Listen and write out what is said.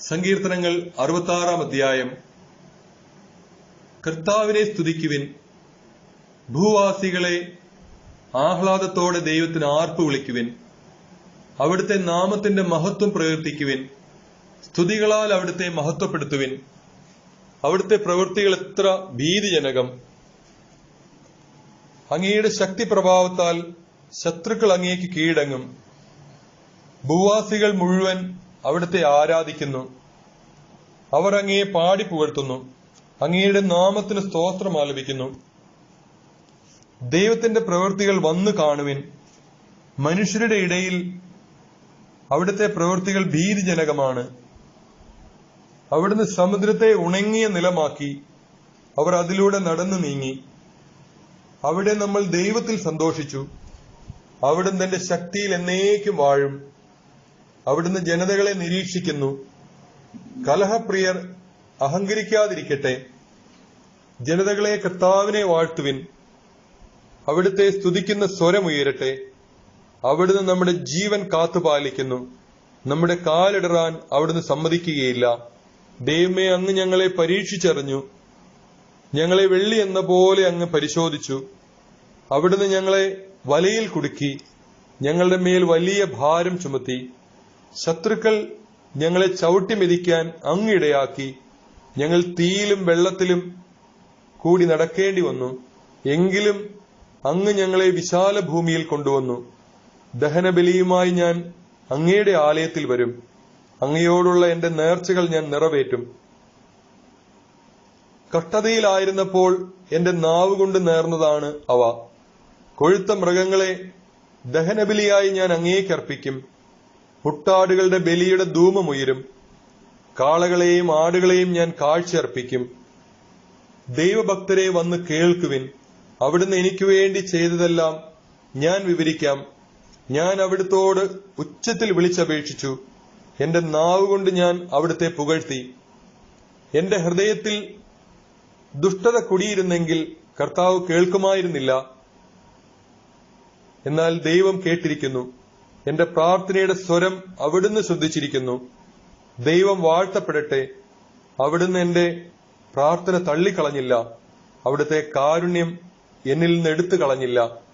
സങ്കീർത്തനങ്ങൾ അറുപത്താറാം അധ്യായം. കർത്താവിനെ സ്തുതിക്കുവിൻ. ഭൂവാസികളെ ആഹ്ലാദത്തോടെ ദൈവത്തിന് ആർപ്പ് വിളിക്കുവിൻ. അവിടുത്തെ നാമത്തിന്റെ മഹത്വം പ്രകീർത്തിക്കുവിൻ. സ്തുതികളാൽ അവിടുത്തെ മഹത്വപ്പെടുത്തുവിൻ. അവിടുത്തെ പ്രവൃത്തികൾ എത്ര ഭീതിജനകം. അങ്ങയുടെ ശക്തി പ്രഭാവത്താൽ ശത്രുക്കൾ അങ്ങേക്ക് കീഴടങ്ങും. ഭൂവാസികൾ മുഴുവൻ അവിടുത്തെ ആരാധിക്കുന്നു. അവർ അങ്ങയെ പാടി പുകഴ്ത്തുന്നു. അങ്ങയുടെ നാമത്തിന് സ്തോത്രം ആലപിക്കുന്നു. ദൈവത്തിന്റെ പ്രവൃത്തികൾ വന്നു കാണുവിൻ. മനുഷ്യരുടെ ഇടയിൽ അവിടുത്തെ പ്രവൃത്തികൾ ഭീതിജനകമാണ്. അവിടുന്ന് സമുദ്രത്തെ ഉണങ്ങിയ നിലമാക്കി. അവർ അതിലൂടെ നടന്നു നീങ്ങി. അവിടെ നമ്മൾ ദൈവത്തിൽ സന്തോഷിച്ചു. അവിടുന്ന് തന്റെ ശക്തിയിൽ എന്നേക്കും വാഴും. അവിടുന്ന് ജനതകളെ നിരീക്ഷിക്കുന്നു. കലഹപ്രിയർ അഹങ്കരിക്കാതിരിക്കട്ടെ. ജനതകളെ കർത്താവിനെ വാഴ്ത്തുവിൻ. അവിടുത്തെ സ്തുതിക്കുന്ന സ്വരമുയരട്ടെ അവിടുന്ന് നമ്മുടെ ജീവൻ കാത്തുപാലിക്കുന്നു. നമ്മുടെ കാലിടറാൻ അവിടുന്ന് സമ്മതിക്കുകയില്ല. ദൈവമേ അങ്ങ് ഞങ്ങളെ പരീക്ഷിച്ചറിഞ്ഞു. ഞങ്ങളെ വെള്ളി എന്ന പോലെ അങ്ങ് പരിശോധിച്ചു. അവിടുന്ന് ഞങ്ങളെ വലയിൽ കുടുക്കി. ഞങ്ങളുടെ മേൽ വലിയ ഭാരം ചുമത്തി. ശത്രുക്കൾ ഞങ്ങളെ ചവിട്ടി മെതിക്കാൻ അങ്ങിടയാക്കി ഞങ്ങൾ തീയിലും വെള്ളത്തിലും കൂടി നടക്കേണ്ടി വന്നു. എങ്കിലും അങ്ങ് ഞങ്ങളെ വിശാല ഭൂമിയിൽ കൊണ്ടുവന്നു. ദഹനബലിയുമായി ഞാൻ അങ്ങയുടെ ആലയത്തിൽ വരും. അങ്ങയോടുള്ള എന്റെ നേർച്ചകൾ ഞാൻ നിറവേറ്റും. കഷ്ടതയിലായിരുന്നപ്പോൾ എന്റെ നാവ് കൊണ്ട് നേർന്നതാണ് അവ. കൊഴുത്ത മൃഗങ്ങളെ ദഹനബലിയായി ഞാൻ അങ്ങേക്കർപ്പിക്കും മുട്ടാടുകളുടെ ബലിയുടെ ധൂമമുയരും കാളകളെയും ആടുകളെയും ഞാൻ കാഴ്ചയർപ്പിക്കും. ദൈവഭക്തരെ വന്ന് കേൾക്കുവിൻ. അവിടുന്ന് എനിക്ക് വേണ്ടി ചെയ്തതെല്ലാം ഞാൻ വിവരിക്കാം. ഞാൻ അവിടുത്തോട് ഉച്ചത്തിൽ വിളിച്ചപേക്ഷിച്ചു. എന്റെ നാവ് കൊണ്ട് ഞാൻ അവിടുത്തെ പുകഴ്ത്തി. എന്റെ ഹൃദയത്തിൽ ദുഷ്ടത കുടിയിരുന്നെങ്കിൽ കർത്താവ് കേൾക്കുമായിരുന്നില്ല. എന്നാൽ ദൈവം കേട്ടിരിക്കുന്നു. എന്റെ പ്രാർത്ഥനയുടെ സ്വരം അവിടുന്ന് ശ്രദ്ധിച്ചിരിക്കുന്നു. ദൈവം വാഴ്ത്തപ്പെടട്ടെ. അവിടുന്ന് എന്റെ പ്രാർത്ഥന തള്ളിക്കളഞ്ഞില്ല. അവിടുത്തെ കാരുണ്യം എന്നിൽ നിന്ന് എടുത്തു കളഞ്ഞില്ല